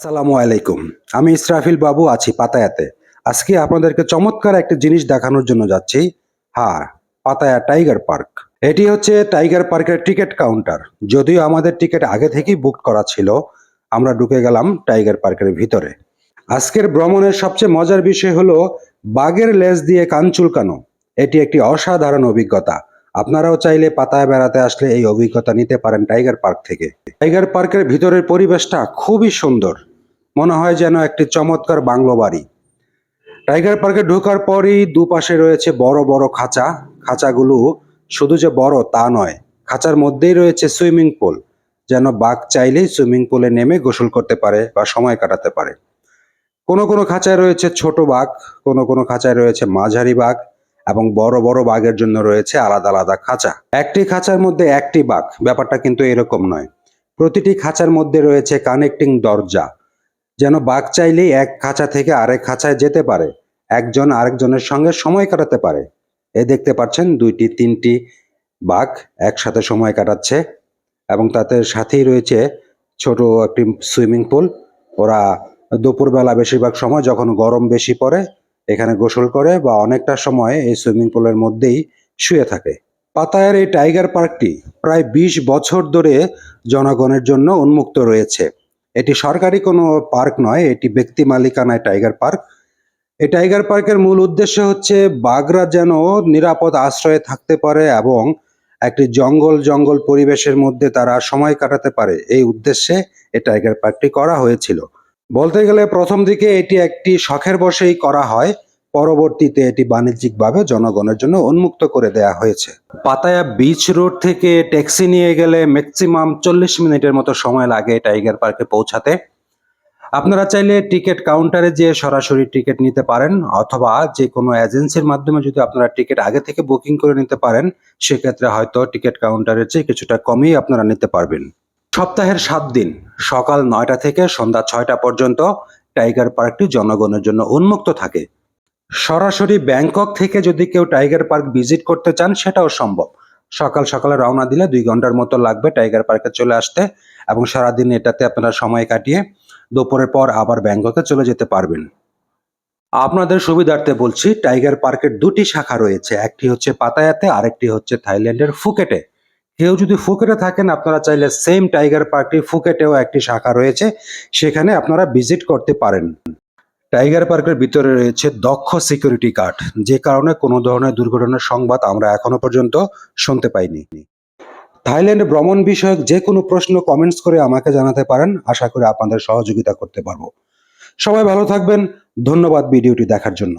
আসসালামু আলাইকুম। আমি ইসরাফিল বাবু, আছি পাতায়াতে। আজকে আপনাদেরকে চমৎকার একটা জিনিস দেখানোর জন্য যাচ্ছি। হ্যাঁ পাতায়া টাইগার পার্ক। এটি হচ্ছে টাইগার পার্কের টিকিট কাউন্টার। যদিও আমাদের টিকিট আগে থেকেই বুক করা ছিল, আমরা ঢুকে গেলাম টাইগার পার্কের ভিতরে। আজকের ভ্রমণের সবচেয়ে মজার বিষয় হলো, বাঘের লেজ দিয়ে কান চুলকানো। এটি একটি অসাধারণ অভিজ্ঞতা। আপনারাও চাইলে পাতায় বেড়াতে আসলে এই অভিজ্ঞতা নিতে পারেন টাইগার পার্ক থেকে। টাইগার পার্কের ভিতরের পরিবেশটা খুবই সুন্দর। মনে হয় যেন একটি চমৎকার বাংলো বাড়ি। টাইগার পার্কে ঢোকার পরই দুপাশে রয়েছে বড় বড় খাঁচা। খাঁচাগুলো শুধু যে বড় তা নয়, খাঁচার মধ্যেই রয়েছে সুইমিং পুল। যেন বাঘ চাইলেই সুইমিং পুলে নেমে গোসল করতে পারে বা সময় কাটাতে পারে। কোনো কোনো খাঁচায় রয়েছে ছোট বাঘ, কোনো কোনো খাঁচায় রয়েছে মাঝারি বাঘ এবং বড় বড় বাঘের জন্য রয়েছে আলাদা আলাদা খাঁচা। একটি খাঁচার মধ্যে একটি বাঘ, ব্যাপারটা কিন্তু এরকম নয়। প্রতিটি খাঁচার মধ্যে রয়েছে কানেক্টিং দরজা। যেন বাঘ চাইলেই এক খাঁচা থেকে আরেক খাঁচায় যেতে পারে, একজন আরেকজনের সঙ্গে সময় কাটাতে পারে। এ দেখতে পাচ্ছেন দুইটি, তিনটি বাঘ একসাথে সময় কাটাচ্ছে এবং তাতে সাথেই রয়েছে ছোট একটি সুইমিং পুল। ওরা দুপুরবেলা বেশিরভাগ সময় যখন গরম বেশি পড়ে, এখানে গোসল করে বা অনেকটা সময় এই সুইমিং পুলের মধ্যেই শুয়ে থাকে। পাতায়ার এই টাইগার পার্কটি প্রায় বিশ বছর ধরে জনগণের জন্য উন্মুক্ত রয়েছে। এটি সরকারি কোনো পার্ক নয়, এটি ব্যক্তি মালিকানায় টাইগার পার্ক। এই টাইগার পার্কের মূল উদ্দেশ্য হচ্ছে বাঘরা যেন নিরাপদ আশ্রয়ে থাকতে পারে এবং একটি জঙ্গল জঙ্গল পরিবেশের মধ্যে তারা সময় কাটাতে পারে। এই উদ্দেশ্যে এই টাইগার পার্কটি করা হয়েছিল। বলতে গেলে প্রথম দিকে এটি একটি শখের বসেই করা হয়। পরবর্তীতে এটি বাণিজ্যিকভাবে জনগণের জন্য উন্মুক্ত করে দেয়া হয়েছে। পাতায়া বিচ রোড থেকে ট্যাক্সি নিয়ে গেলে ম্যাক্সিমাম চল্লিশ মিনিটের মতো সময় লাগে টাইগার পার্কে পৌঁছাতে। আপনারা চাইলে টিকিট কাউন্টারে যেয়ে সরাসরি টিকিট নিতে পারেন অথবা যে কোনো এজেন্সির মাধ্যমে যদি আপনারা টিকিট আগে থেকে বুকিং করে নিতে পারেন, সেক্ষেত্রে হয়তো টিকিট কাউন্টারের চেয়ে কিছুটা কমই আপনারা নিতে পারবেন। সপ্তাহের সাত দিন, সকাল নয়টা থেকে সন্ধ্যা ছয়টা পর্যন্ত টাইগার পার্কটি জনগণের জন্য উন্মুক্ত থাকে। সরাসরি ব্যাংকক থেকে যদি কেউ টাইগার পার্ক ভিজিট করতে চান, সেটাও সম্ভব। সকাল সকালে রওনা দিলে দুই ঘণ্টার মতো লাগবে টাইগার পার্কে চলে আসতে এবং সারাদিন এটাতে আপনারা সময় কাটিয়ে দুপুরের পর আবার ব্যাংককে চলে যেতে পারবেন। আপনাদের সুবিধার্থে বলছি, টাইগার পার্কের দুটি শাখা রয়েছে। একটি হচ্ছে পাতায়াতে, আরেকটি হচ্ছে থাইল্যান্ডের ফুকেটে। কেউ যদি ফুকেটে থাকেন, আপনারা চাইলে সেম টাইগার পার্কটি ফুকেটেও একটি শাখা রয়েছে, সেখানে আপনারা ভিজিট করতে পারেন। টাইগার পার্কের ভিতরে রয়েছে দক্ষ সিকিউরিটি গার্ড। যে কারণে কোনো ধরনের দুর্ঘটনার সংবাদ আমরা এখনও পর্যন্ত শুনতে পাইনি। থাইল্যান্ড ভ্রমণ বিষয়ক যে কোনো প্রশ্ন কমেন্টস করে আমাকে জানাতে পারেন। আশা করি আপনাদের সহযোগিতা করতে পারব। সবাই ভালো থাকবেন। ধন্যবাদ ভিডিওটি দেখার জন্য।